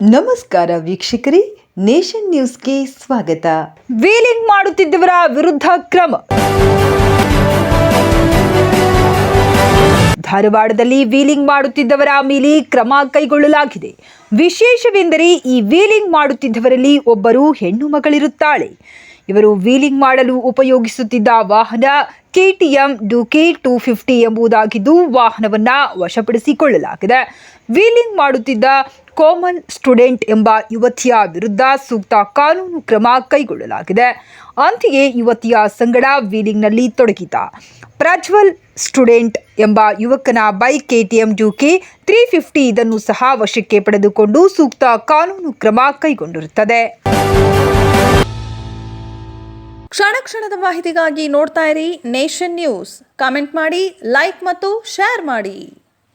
ನಮಸ್ಕಾರ ವೀಕ್ಷಕರೇ, ನೇಷನ್ ನ್ಯೂಸ್ಗೆ ಸ್ವಾಗತ. ವೀಲಿಂಗ್ ಮಾಡುತ್ತಿದ್ದವರ ವಿರುದ್ಧ ಕ್ರಮ. ಧಾರವಾಡದಲ್ಲಿ ವೀಲಿಂಗ್ ಮಾಡುತ್ತಿದ್ದವರ ಮೇಲೆ ಕ್ರಮ ಕೈಗೊಳ್ಳಲಾಗಿದೆ. ವಿಶೇಷವೆಂದರೆ ಈ ವೀಲಿಂಗ್ ಮಾಡುತ್ತಿದ್ದವರಲ್ಲಿ ಒಬ್ಬರು ಹೆಣ್ಣು ಮಗಳಿರುತ್ತಾಳೆ. ಇವರು ವೀಲಿಂಗ್ ಮಾಡಲು ಉಪಯೋಗಿಸುತ್ತಿದ್ದ ವಾಹನ ಕೆಟಿಎಂ ಡುಕೆ ಟೂ ಫಿಫ್ಟಿ ಎಂಬುದಾಗಿದ್ದು ವಾಹನವನ್ನು ವಶಪಡಿಸಿಕೊಳ್ಳಲಾಗಿದೆ. ವೀಲಿಂಗ್ ಮಾಡುತ್ತಿದ್ದ ಕೋಮಲ್ ಸ್ಟೂಡೆಂಟ್ ಎಂಬ ಯುವತಿಯ ವಿರುದ್ಧ ಸೂಕ್ತ ಕಾನೂನು ಕ್ರಮ ಕೈಗೊಳ್ಳಲಾಗಿದೆ. ಅಂತೆಯೇ ಯುವತಿಯ ಸಂಗಡ ವೀಲಿಂಗ್ನಲ್ಲಿ ತೊಡಗಿದ ಪ್ರಜ್ವಲ್ ಸ್ಟೂಡೆಂಟ್ ಎಂಬ ಯುವಕನ bike KTM Duke three fifty ಇದನ್ನು ಸಹ ವಶಕ್ಕೆ ಪಡೆದುಕೊಂಡು ಸೂಕ್ತ ಕಾನೂನು ಕ್ರಮ ಕೈಗೊಂಡಿರುತ್ತದೆ. ಕ್ಷಣ ಕ್ಷಣದ ಮಾಹಿತಿಗಾಗಿ ನೋಡ್ತಾ ಇರಿ ನೇಷನ್ ನ್ಯೂಸ್. ಕಾಮೆಂಟ್ ಮಾಡಿ, ಲೈಕ್ ಮತ್ತು ಶೇರ್ ಮಾಡಿ.